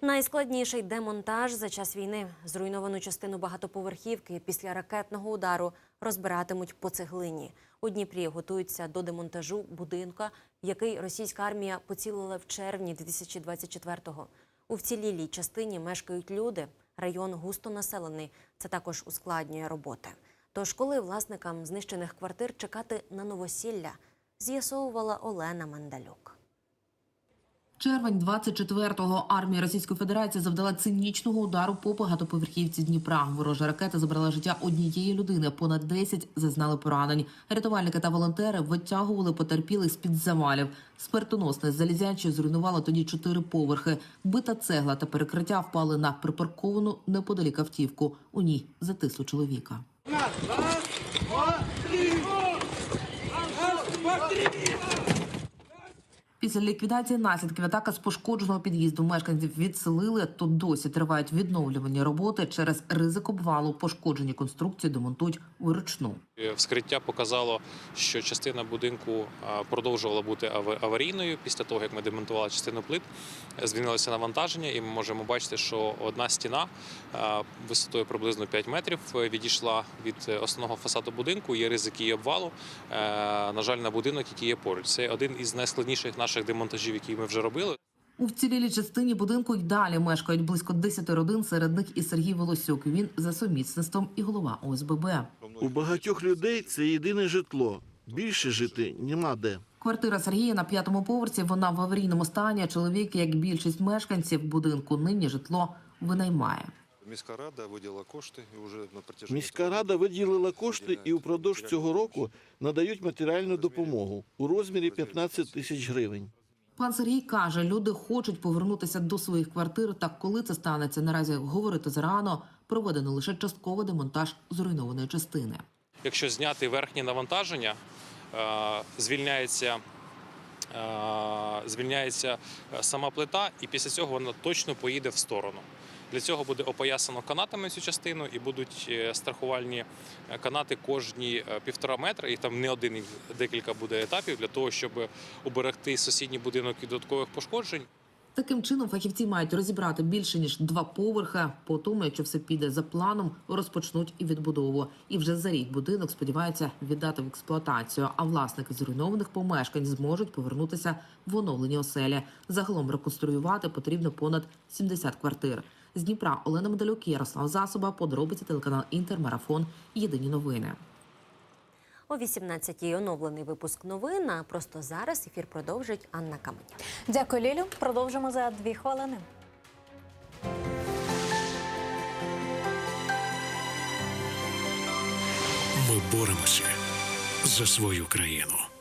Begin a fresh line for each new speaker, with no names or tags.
Найскладніший демонтаж за час війни. Зруйновану частину багатоповерхівки після ракетного удару розбиратимуть по цеглині. У Дніпрі готуються до демонтажу будинка, який російська армія поцілила в червні 2024-го. У вцілілій частині мешкають люди. Район густо населений. Це також ускладнює роботи. Тож, коли власникам знищених квартир чекати на новосілля, з'ясовувала Олена Мандалюк.
Червень 24-го армія Російської Федерації завдала цинічного удару по багатоповерхівці Дніпра. Ворожа ракета забрала життя однієї людини. Понад 10 зазнали поранень. Рятувальники та волонтери витягували потерпілих з під завалів. Смертоносне залізяче зруйнувало тоді чотири поверхи. Бита цегла та перекриття впали на припарковану неподалік автівку. У ній затисло чоловіка. Після ліквідації наслідків атака з пошкодженого під'їзду мешканців відселили. Тут досі тривають відновлювані роботи через ризик обвалу. Пошкоджені конструкції демонтують вручну.
Вскриття показало, що частина будинку продовжувала бути ава- аварійною після того, як ми демонтували частину плит. Змінилося навантаження, і ми можемо бачити, що одна стіна висотою приблизно 5 метрів е, відійшла від е, основного фасаду будинку. Є ризик її обвалу. Е, На жаль, на будинок, який є поруч. Це один із найскладніших наших демонтажів, які ми вже робили.
У вцілілій частині будинку й далі мешкають близько 10 родин. Серед них і Сергій Волосюк. Він за сумісництвом і голова ОСББ.
У багатьох людей це єдине житло. Більше жити нема де.
Квартира Сергія на п'ятому поверсі. Вона в аварійному стані. Чоловік, як більшість мешканців будинку, нині житло винаймає.
Міська рада виділа кошти і вже на протяженні
Міська рада виділила кошти і упродовж цього року надають матеріальну допомогу у розмірі 15 тисяч гривень.
Пан Сергій каже, люди хочуть повернутися до своїх квартир. Та коли це станеться, наразі говорити зарано. Проведено лише частково демонтаж зруйнованої частини.
Якщо зняти верхнє навантаження, е, звільняється, е, звільняється е, сама плита, і після цього вона точно поїде в сторону. Для цього буде опоясано канатами цю частину, і будуть е, страхувальні е, канати кожні е, півтора метра, і там не один, декілька буде етапів для того, щоб уберегти сусідній будинок від додаткових пошкоджень.
Таким чином фахівці мають розібрати більше ніж два поверхи. По тому, якщо все піде за планом, розпочнуть і відбудову. І вже за рік будинок сподіваються віддати в експлуатацію. А власники зруйнованих помешкань зможуть повернутися в оновлені оселі. Загалом реконструювати потрібно понад 70 квартир. З Дніпра Олена Медалюк, Ярослав Засоба, подробиці телеканал Інтермарафон. Єдині новини.
О 18-й оновлений випуск новин. А просто зараз ефір продовжить Анна Каменя.
Дякую, Лілю. Продовжимо за дві хвилини.
Ми боремося за свою країну.